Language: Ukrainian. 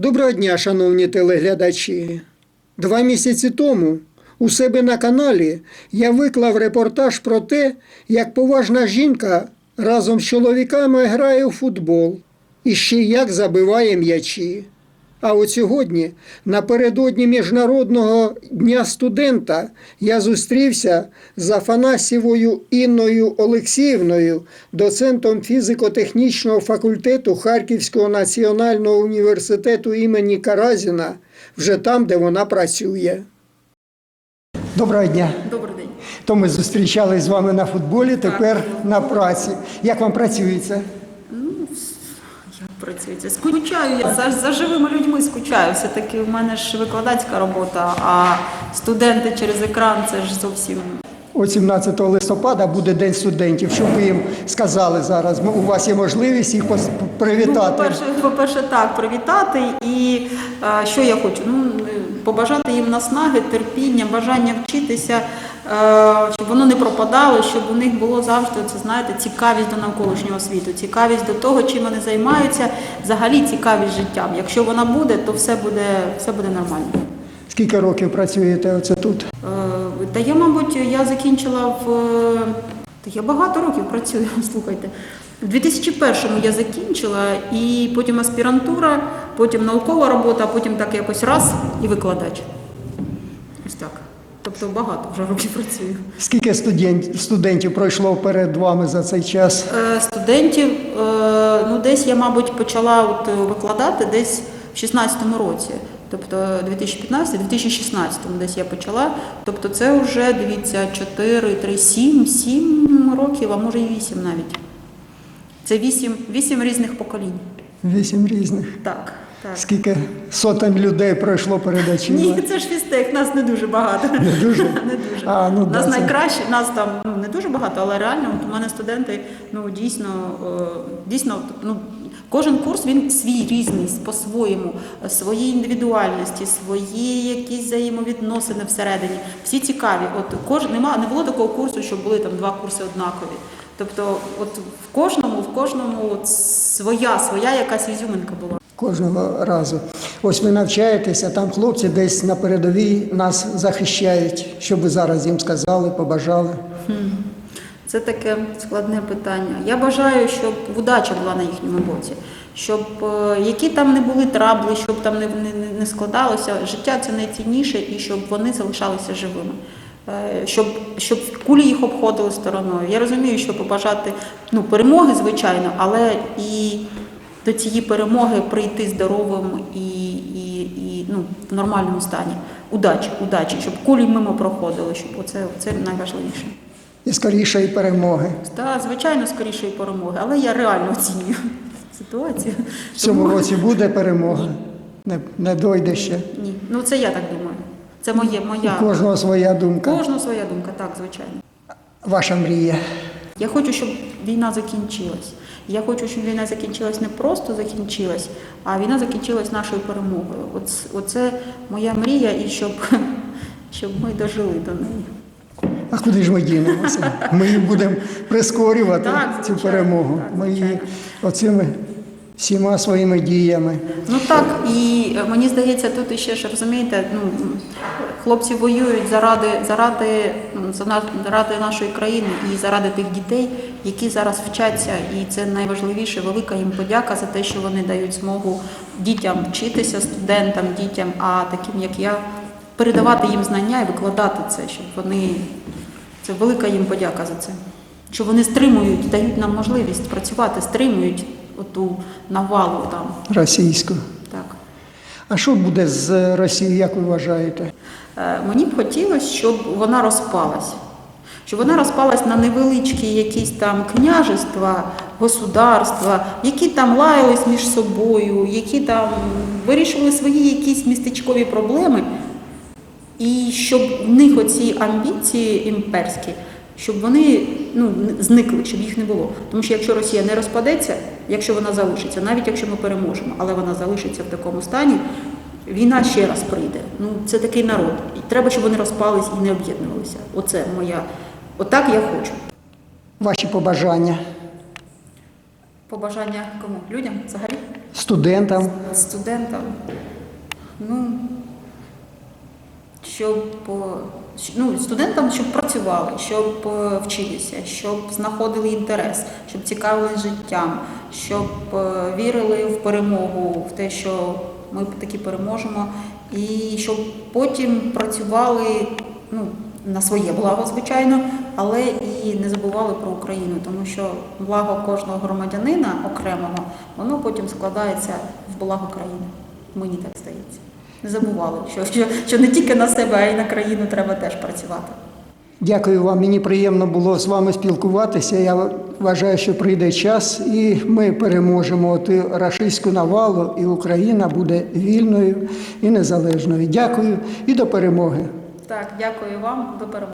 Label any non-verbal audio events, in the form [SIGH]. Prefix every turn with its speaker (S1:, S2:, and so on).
S1: Доброго дня, шановні телеглядачі. Два місяці тому у себе на каналі я виклав репортаж про те, як поважна жінка разом з чоловіками грає у футбол і ще як забиває м'ячі. А от сьогодні, напередодні Міжнародного дня студента, я зустрівся з Афанасівою Інною Олексіївною, доцентом фізико-технічного факультету Харківського національного університету імені Каразіна, вже там, де вона працює. Доброго дня.
S2: Добрий день.
S1: То ми зустрічались з вами на футболі, тепер на праці. Як вам працюється?
S2: Як працюється? Скучаю я за, за живими людьми скучаю. Все-таки в мене ж викладацька робота, а студенти через екран це ж зовсім.
S1: От 17 листопада буде День студентів. Що ви їм сказали зараз? У вас є можливість їх привітати.
S2: Ну, по-перше, по-перше, так, привітати. І що я хочу? Ну, е, побажати їм наснаги, терпіння, бажання вчитися, е, щоб воно не пропадало, щоб у них було завжди це, знаєте, цікавість до навколишнього світу, цікавість до того, чим вони займаються, взагалі цікавість життям. Якщо вона буде, то все буде, все буде нормально.
S1: Скільки років працюєте оце тут?
S2: Е, Та я, мабуть, я закінчила в. Та я багато років працюю, [LAUGHS] слухайте. У 2001-му я закінчила, і потім аспірантура, потім наукова робота, а потім так якось раз і викладач. Ось так. Тобто багато вже років [LAUGHS] працюю.
S1: Скільки студент, студентів пройшло перед вами за цей час?
S2: Е, Студентів, е, ну десь я, мабуть, почала от е, викладати десь в 16-му році. Тобто 2015-2016 десь я почала. Тобто це вже, дивіться, 4, 3, 7, 7 років, а може і 8 навіть. Це 8, 8 різних поколінь.
S1: Вісім різних.
S2: Так, так.
S1: Скільки сотень людей пройшло перед очима?
S2: Ні, це ж фістех, нас не дуже багато.
S1: Не дуже? [LAUGHS]
S2: Не дуже.
S1: А, ну,
S2: нас
S1: да, це-
S2: найкраще, нас там ну, не дуже багато, але реально от у мене студенти ну, дійсно, дійсно ну, кожен курс він свій різний по-своєму, свої індивідуальності, свої якісь взаємовідносини всередині. Всі цікаві. От кож, нема, не було такого курсу, що були там два курси однакові. Тобто, от в кожному, в кожному от своя, своя якась ізюминка була.
S1: Кожного разу. Ось ви навчаєтеся, там хлопці десь на передовій нас захищають. Що би зараз їм сказали, побажали?
S2: Це таке складне питання. Я бажаю, щоб удача була на їхньому боці, щоб е, які там не були трабли, щоб там не, не, не складалося. Життя це найцінніше, і щоб вони залишалися живими. Е, Щоб, щоб кулі їх обходили стороною. Я розумію, що побажати ну, перемоги, звичайно, але і до цієї перемоги прийти здоровим і, і, і ну, в нормальному стані. Удачі, удачі, щоб кулі мимо проходили, щоб оце, це найважливіше.
S1: І скорішої перемоги.
S2: Та, звичайно, скорішої перемоги, але я реально оцінюю [LAUGHS] ситуацію.
S1: В цьому
S2: Тому-
S1: році буде перемога. Не, не дойде ще.
S2: Ні, ну це я так думаю. Це моє,
S1: У
S2: моя.
S1: кожного своя думка.
S2: Кожного своя думка, так, звичайно.
S1: Ваша мрія.
S2: Я хочу, щоб війна закінчилась. Я хочу, щоб війна закінчилась не просто закінчилась, а війна закінчилась нашою перемогою. Оц- Оце моя мрія, і щоб, [LAUGHS] щоб ми дожили до неї.
S1: А куди ж ми дінемося? Ми будемо прискорювати
S2: Так,
S1: цю перемогу.
S2: так,
S1: Ми її оцими всіма своїми діями.
S2: Ну так, і е, мені здається, тут іще ж розумієте, ну хлопці воюють заради, заради, заради нашої країни і заради тих дітей, які зараз вчаться. І це найважливіше, велика їм подяка за те, що вони дають змогу дітям вчитися, студентам, дітям, а таким як я, передавати їм знання і викладати це, щоб вони це велика їм подяка за це. Що вони стримують, дають нам можливість працювати, стримують оту навалу там.
S1: Російську.
S2: Так.
S1: А що буде з Росією, як ви вважаєте?
S2: Е, Мені б хотілося, щоб вона розпалась. Щоб вона розпалась на невеличкі якісь там княжества, государства, які там лаялись між собою, які там вирішували свої якісь містечкові проблеми, і щоб в них оці амбіції імперські, щоб вони ну, зникли, щоб їх не було. Тому що якщо Росія не розпадеться, якщо вона залишиться, навіть якщо ми переможемо, але вона залишиться в такому стані, війна ще раз прийде. Ну це такий народ. І треба, щоб вони розпались і не об'єднувалися. Оце моя. Отак я хочу.
S1: Ваші побажання
S2: Побажання кому? Людям взагалі?
S1: студентам.
S2: студентам, ну, щоб е, ну, студентам, щоб працювали, щоб е, вчилися, щоб знаходили інтерес, щоб цікавились життям, щоб е, вірили в перемогу, в те, що ми таки переможемо, і щоб потім працювали ну, на своє благо, звичайно, але і не забували про Україну, тому що благо кожного громадянина окремого, воно потім складається в благо країни. Мені так здається. Не забували, що, що, що не тільки на себе, а й на країну треба теж працювати.
S1: Дякую вам. Мені приємно було з вами спілкуватися. Я вважаю, що прийде час, і ми переможемо ту рашистську навалу, і Україна буде вільною і незалежною. Дякую і до перемоги.
S2: Так, дякую вам, до перемоги.